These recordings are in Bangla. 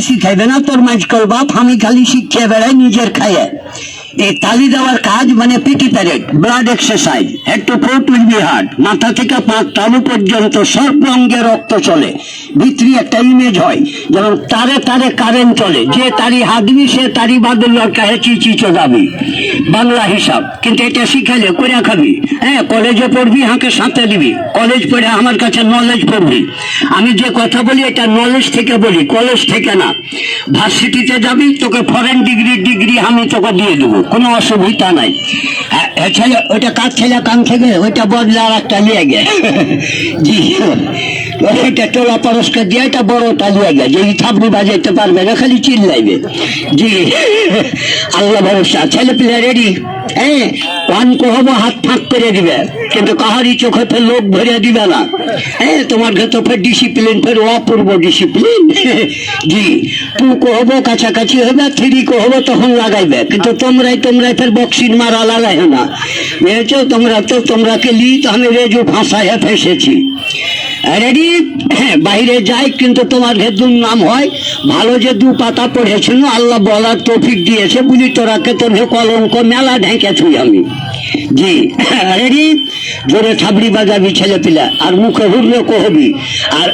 শিখাইবে না? তোর মাঝকল বাপ আমি খালি শিখিয়ে বেড়াই নিজের খাইয়ে। এই তালি দেওয়ার কাজ মানে PT parade blood exercise head to foot will be hard মাথা থেকে পাঁচ তালু পর্যন্ত সর্ব অঙ্গে রক্ত চলে। ভিতরি একটা ইমেজ হয়, যেমন তারে তারে কারেন্ট চলে, যে তারি হাতবি সে তারি বাদুর লটকাহে চিচি চোদাবি। বাংলা হিসাব, কিন্তু এটা শিখালে করে খাবি। হ্যাঁ কলেজে পড়বি হাঁকে সাঁতে দিবি। কলেজ পড়ে আমার কাছে নলেজ পড়বি। আমি যে কথা বলি, এটা নলেজ থেকে বলি কলেজ থেকে না। ভার্সিটিতে যাবি, তোকে ফরেন ডিগ্রি ডিগ্রি আমি তোকে দিয়ে দেবো। কোনো অসুবিধা নাই। হ্যাঁ, এ ছেলে ওইটা কাজ ছেলে কান থেকে ওইটা বদলে আর একটা নিয়ে গে জি ওইটা টোলা পরস্কার দিয়ে এটা বড়টা নিয়ে গে যদি থাপড়ি বাজাইতে পারবে না খালি চিল্লাইবে। জি আল্লাহ ভরসা। ছেলে পিলে রেডি হ্যাঁ ওয়ান হব হাত ফাঁক করে দিবে। কিন্তু কাহারি চোখে ফের লোক ভরে দিবে না। হ্যাঁ তোমার ঘরে তো ফের ডিসিপ্লিন ফের অপূর্ব ডিসিপ্লিন জি টু হব কাছাকাছি হবে থ্রি হব তখন লাগাইবে। কিন্তু তোমরাই তোমরাই ফের বক্সিন মারা লাগাই না। বুঝেছ? তোমরা তো তোমরা কে লি তো আমি রেজু ফাঁসায় ফেসেছি। রেডি? বাইরে যাই, কিন্তু তোমার হেদুর নাম হয়, ভালো যে দু পাতা পড়েছিল, আল্লাহ বলার তৌফিক দিয়েছে বুঝি তোরাকে তোর কলঙ্ক, মেলা ঢেকেছুই আমি। জি রেডি জোরে ছাবড়ি বাজাবি ছেলে পিলা আর মুখে হুড়লে কহবি আর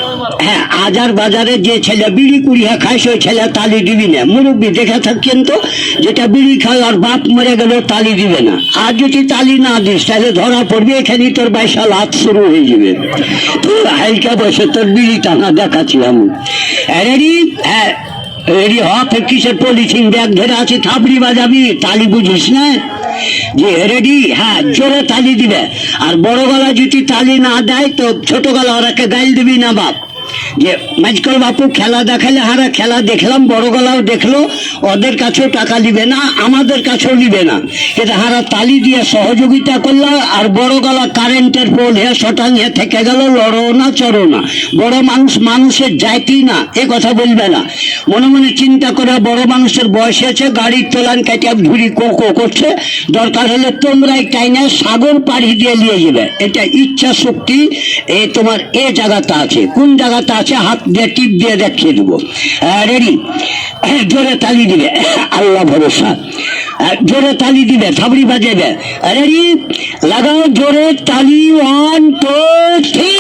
হ্যাঁ আজার বাজারে যে ছেলে বিড়ি কুড়িয়া খায় সেই ছেলে তালি দিবি না। মুরব্বী দেখে থাকেন তো, যেটা বিড়ি খায় আর বাপ মরে গেল তালি দিবে না। আর যদি তালি না দিস, তাহলে ধরা পড়বে, এখানেই তোর বাইশাল হাত শুরু হয়ে যাবে। তো হাইকা বসে তোর বিড়ি টানা দেখাচ্ছি আমি। রেডি হ্যাঁ রেডি হ কিসের পলিথিন ব্যাগ ধরে আছে থাবড়ি বাজাবি, তালি বুঝিস না? যে রেডি হ্যাঁ জোরে তালি দিবে। আর বড় গলা যদি তালি না দেয়, তো ছোট গলা ওরাকে গাইল দিবি না বাপ। যে মাঝকল বাপু খেলা দেখালে হারা, খেলা দেখলাম, বড় গলাও দেখল, ওদের কাছেও টাকা নিবে না, আমাদের কাছেও নিবে না। কিন্তু হারা তালি দিয়ে সহযোগিতা করল, আর বড় গলা কারেন্টের পোল হে শটাং হে থেকে গেল, লড়ো না, চড়ো না। বড় মানুষ, মানুষের যাইতেই না, এ কথা বলবে না। মনে মনে চিন্তা করে বড় মানুষের বয়স আছে গাড়ির তোলান কেটে ঘুরি কো কো করছে। দরকার হলে তোমরাই টাইনে সাগর পাড়ি দিয়ে নিয়ে যাবে। এটা ইচ্ছা শক্তি, এ তোমার এ জায়গাটা আছে। কোন জায়গাটা আছে, হাত দিয়ে, টিপ দিয়ে দেখিয়ে দেবো। রেডি জোরে তালি দিবে। আল্লাহ ভরসা। জোরে তালি দিবে, থাবড়ি বাজাবে রেডি লাগাও, জোরে তালি ওয়ান টু থ্রি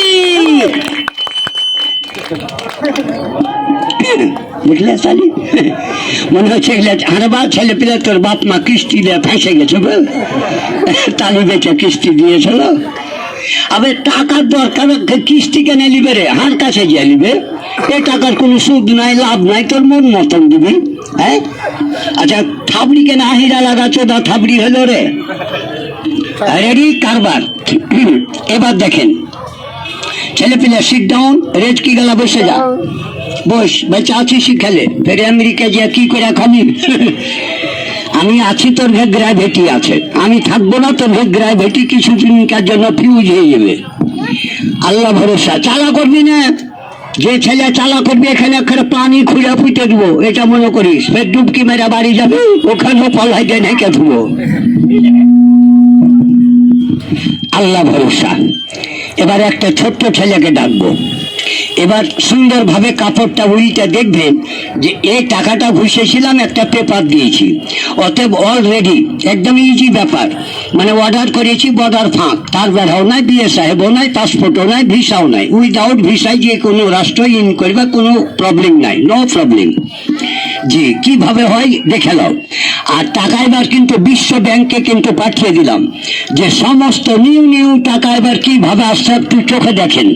বুঝলে তালি? মনে হচ্ছে আরে বা ছেলে পিলে, তোর বাপ মা কিস্তি দিয়ে ফেঁসে গেছে তালি বেচে কিস্তি দিয়েছিল। আবে টাকার দরকার কিস্তি কেন নিবে রে? হার কাছে গিয়ে নিবে। এ টাকার কোনো সুদ নাই, লাভ নাই, তোর মন মতন দিবি হ্যাঁ? আচ্ছা থাবড়ি কেন আহিরা লাগাচ্ছ দা থাবড়ি হলো রে? রেডি কারবার। এবার দেখেন। ছেলে পিলে সিট ডাউন রেজ কি গেলা বসে যা। বস, বেচা আছি শিখালে ফের আমেরিকা যা কি করে খাবি? আমি আছি, তোর ভেগ্রায় ভেটি আছে। আমি থাকব না, তোর ভেগ্রায় ভেটি, কিছু দিনকার জন্য ফিউজ হয়ে যাবে। আল্লাহ ভরসা। চালা করবি না? যে ছেলে চালা করবি, এখানে এখানে পানি খুঁজে ফুটে দেবো। এটা মনে করিস ফের ডুবকি মেরা বাড়ি যাবে ওখানে পলাইতে ঢেকে দেবো। আল্লাহ ভরসা। এবার একটা ছোট্ট ছেলেকে ডাকবো। এবার সুন্দরভাবে কাপড়টা উল্টে দেখবেন যে এই টাকাটা ঘুষেছিলাম একটা পেপার দিয়েছি। অতএব অলরেডি একদম ইজি ব্যাপার। মানে অর্ডার করেছি বর্ডার ফাঁক। তার বেড়াও নাই বিয়ে সাহেবও নাই পাসপোর্টও নাই ভিসাও নাই। উইদাউট ভিসায় যে কোনো রাষ্ট্র ইন করবে কোনো প্রবলেম নাই নো প্রবলেম জি, কীভাবে হয় দেখে নাও। আর টাকা এবার কিন্তু বিশ্ব ব্যাংকে কিন্তু পাঠিয়ে দিলাম। যে সমস্ত নিউ নিউ টাকা এবার কীভাবে আসছে একটু চোখে দেখেন।